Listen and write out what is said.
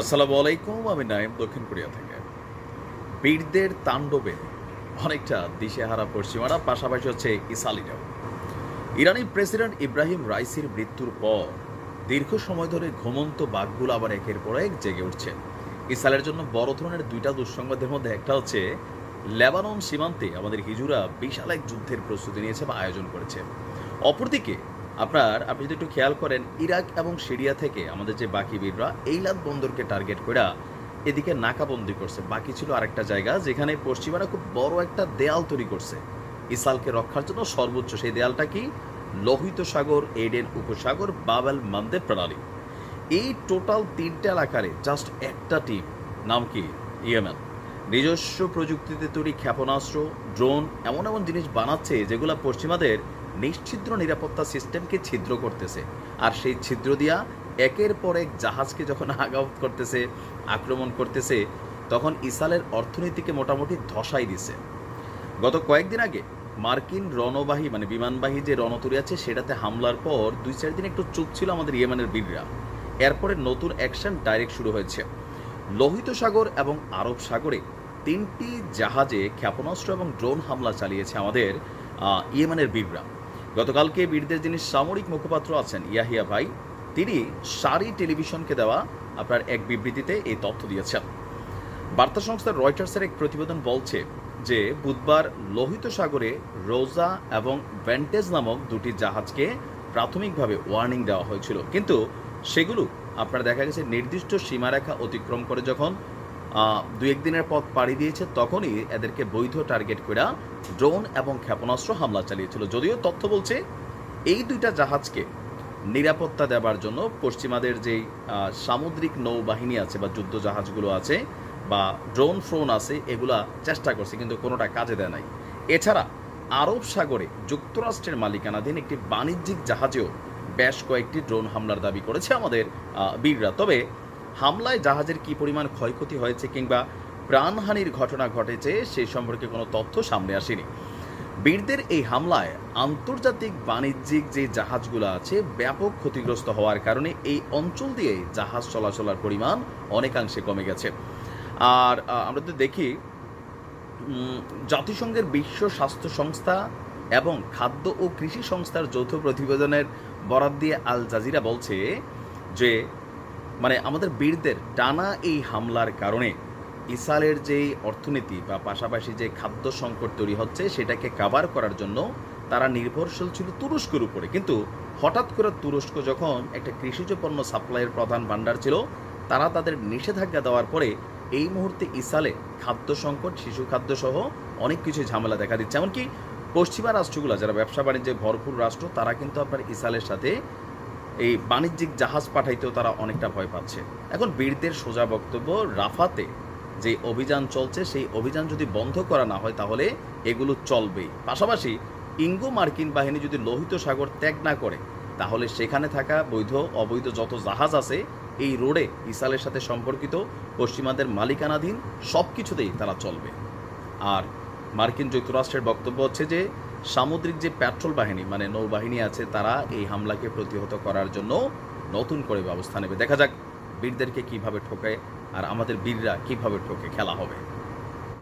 আসসালামু আলাইকুম, আমি নাইম দক্ষিণ কোরিয়া থেকে। বীরদের তাণ্ডবে অনেকটা দিশেহারা পশ্চিমারা, পাশাপাশি হচ্ছে ইসালিরাও। ইরানি প্রেসিডেন্ট ইব্রাহিম রাইসির মৃত্যুর পর দীর্ঘ সময় ধরে ঘুমন্ত বাঘগুলো আবার একের পর এক জেগে উঠছে। ইসরায়েলের জন্য বড় ধরনের দুইটা দুঃসংবাদের মধ্যে একটা হচ্ছে, লেবানন সীমান্তে আমাদের হিজুরা বিশাল এক যুদ্ধের প্রস্তুতি নিয়েছে বা আয়োজন করেছে। অপরদিকে আপনার, আপনি যদি একটু খেয়াল করেন, ইরাক এবং সিরিয়া থেকে আমাদের যে বাকি বীররা এইলাদ বন্দরকে টার্গেট করে এদিকে নাকাবন্দি করছে। বাকি ছিল আরেকটা জায়গা, যেখানে পশ্চিমারা খুব বড় একটা দেয়াল তৈরি করছে। ইসালকে রক্ষার জন্য সর্বোচ্চ সেই দেয়ালটা কি? লোহিত সাগর, এডেন উপসাগর বাবেল মান্দে প্রণালী। এই টোটাল তিনটা এলাকারে জাস্ট একটা টিম নাম কি? ইয়েমেন। নিজস্ব প্রযুক্তিতে তৈরি ক্ষেপণাস্ত্র ড্রোন এমন এমন জিনিস বানাচ্ছে যেগুলো পশ্চিমাদের নিশ্ছিদ্র নিরাপত্তা সিস্টেমকে ছিদ্র করতেছে। আর সেই ছিদ্র দিয়া একের পর এক জাহাজকে যখন আগাউট করতেছে, আক্রমণ করতেছে, তখন ইসালের অর্থনীতিকে মোটামুটি ধসাই দিছে। গত কয়েকদিন আগে মার্কিন রণবাহী মানে বিমানবাহী যে রণতরী আছে, সেটাতে হামলার পর দুই চার দিন একটু চুপ ছিল আমাদের ইয়েমেনের বীররা। এরপরে নতুন অ্যাকশন ডাইরেক্ট শুরু হয়েছে। লোহিত সাগর এবং আরব সাগরে তিনটি জাহাজে ক্ষেপণাস্ত্র এবং ড্রোন হামলা চালিয়েছে আমাদের ইয়েমেনের বীররা। গতকালকে বীরদের যিনি সামরিক মুখপাত্র আছেন ইয়াহিয়া ভাই, তিনি সারি টেলিভিশনকে দেওয়া আপনার এক বিবৃতিতে এই তথ্য দিয়েছেন। বার্তা সংস্থা রয়টার্সের এক প্রতিবেদন বলছে যে, বুধবার লোহিত সাগরে রোজা এবং ভ্যান্টেজ নামক দুটি জাহাজকে প্রাথমিকভাবে ওয়ার্নিং দেওয়া হয়েছিল। কিন্তু সেগুলো, আপনার দেখা গেছে, নির্দিষ্ট সীমারেখা অতিক্রম করে যখন দু একদিনের পথ পাড়ি দিয়েছে তখনই এদেরকে বৈধ টার্গেট করে ড্রোন এবং ক্ষেপণাস্ত্র হামলা চালিয়েছিল। যদিও তথ্য বলছে এই দুইটা জাহাজকে নিরাপত্তা দেওয়ার জন্য পশ্চিমাদের যেই সামুদ্রিক নৌবাহিনী আছে বা যুদ্ধ জাহাজগুলো আছে বা ড্রোন ফ্রোন আছে, এগুলা চেষ্টা করছে কিন্তু কোনোটা কাজে দেয় নাই। এছাড়া আরব সাগরে যুক্তরাষ্ট্রের মালিকানাধীন একটি বাণিজ্যিক জাহাজেও বেশ কয়েকটি ড্রোন হামলার দাবি করেছে আমাদের বীররা। তবে হামলায় জাহাজের কি পরিমাণ ক্ষয়ক্ষতি হয়েছে কিংবা প্রাণহানির ঘটনা ঘটেছে সেই সম্পর্কে কোনো তথ্য সামনে আসেনি। বীরদের এই হামলায় আন্তর্জাতিক বাণিজ্যিক যে জাহাজগুলো আছে ব্যাপক ক্ষতিগ্রস্ত হওয়ার কারণে এই অঞ্চল দিয়ে জাহাজ চলাচলের পরিমাণ অনেকাংশে কমে গেছে। আর আমরা তো দেখি জাতিসংঘের বিশ্ব স্বাস্থ্য সংস্থা এবং খাদ্য ও কৃষি সংস্থার যৌথ প্রতিবেদনের বরাত দিয়ে আল জাজিরা বলছে যে মানে আমাদের বীরদের টানা এই হামলার কারণে ইসরায়েলের যে অর্থনীতি বা পাশাপাশি যে খাদ্য সংকট তৈরি হচ্ছে, সেটাকে কাভার করার জন্য তারা নির্ভরশীল ছিল তুরস্কের উপরে। কিন্তু হঠাৎ করে তুরস্ক যখন একটা কৃষিজ পণ্য সাপ্লাইয়ের প্রধান ভাণ্ডার ছিল, তারা তাদের নিষেধাজ্ঞা দেওয়ার পরে এই মুহূর্তে ইসালে খাদ্য সংকট, শিশু খাদ্য সহ অনেক কিছু ঝামেলা দেখা দিচ্ছে। এমনকি পশ্চিমা রাষ্ট্রগুলো, যারা ব্যবসা বাণিজ্যে ভরপুর রাষ্ট্র, তারা কিন্তু আপনার ইসালের সাথে এই বাণিজ্যিক জাহাজ পাঠাইতেও তারা অনেকটা ভয় পাচ্ছে। এখন বীরদের সোজা বক্তব্য, রাফাতে যে অভিযান চলছে, সেই অভিযান যদি বন্ধ করা না হয় তাহলে এগুলো চলবেই। পাশাপাশি ইঙ্গো মার্কিন বাহিনী যদি লোহিত সাগর ত্যাগ না করে, তাহলে সেখানে থাকা বৈধ, অবৈধ যত জাহাজ আছে, এই রোডে ইসালের সাথে সম্পর্কিত, পশ্চিমাদের মালিকানাধীন সব কিছুতেই তারা চলবে। আর মার্কিন যুক্তরাষ্ট্রের বক্তব্য হচ্ছে যে সামুদ্রিক যে পেট্রোল বাহিনী মানে নৌবাহিনী আছে, তারা এই হামলাকে প্রতিহত করার জন্য নতুন করে ব্যবস্থা নেবে। দেখা যাক বীরদেরকে কীভাবে ঠোকে আর আমাদের বীররা কীভাবে ঠোকে, খেলা হবে।